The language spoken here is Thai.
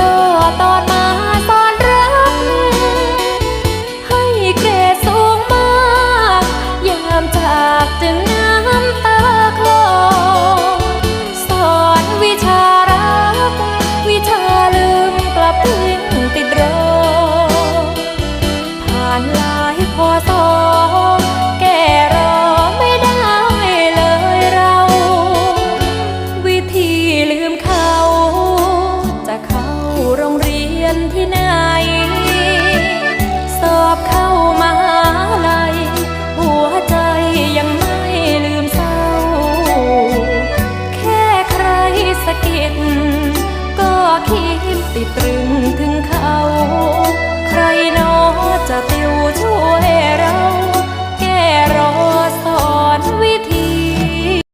รอตอนมาสอนรัก ให้เกรดสูงมาก ยามจากจึงน้ำตาคลอสอนวิชารัก วิชาลืมกลับถึงติดรอผ่านหลายพอสอ นที่ไหน สอบเข้ามหาลัยหัวใจยังไม่ลืมเศร้า แค่ใครสะกิดก็คิดติดตรึ